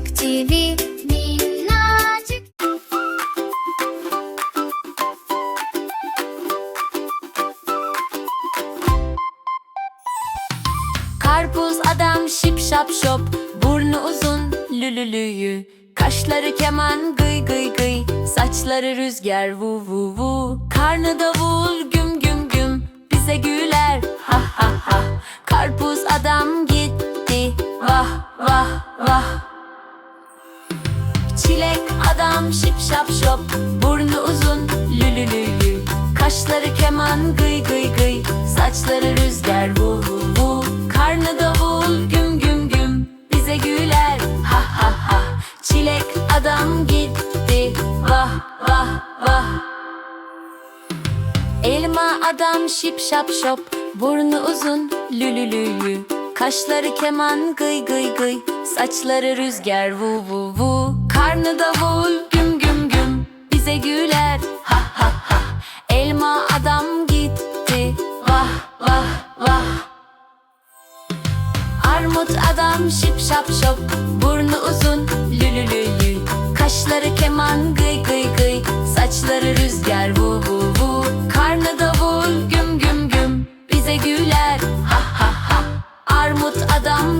Minnacık. TV Karpuz adam şip şap şop Burnu uzun lülülüyü. Kaşları keman gıy gıy gıy Saçları rüzgar vu vu vu. Karnı davul güm güm güm Bize güler ha ha ha. Karpuz adam gitti Vah vah vah Çilek adam şip şap şop. Burnu uzun lülülülü Kaşları keman gıy gıy gıy. Saçları rüzgar vu vu vu. Karnı davul güm güm güm. Bize güler ha ha ha. Çilek adam gitti. Vah vah vah. Elma adam şip şap şop. Burnu uzun lülülülü Kaşları keman gıy gıy gıy. Saçları rüzgar vu vu vu Karnı davul güm güm güm. Bize güler ha ha ha. Elma adam gitti vah vah vah. Armut adam şip şap şop. Burnu uzun lülülülü Kaşları keman gıy gıy gıy. Saçları rüzgar vu vu vu. Karnı davul güm güm güm. Bize güler ha ha ha. Armut adam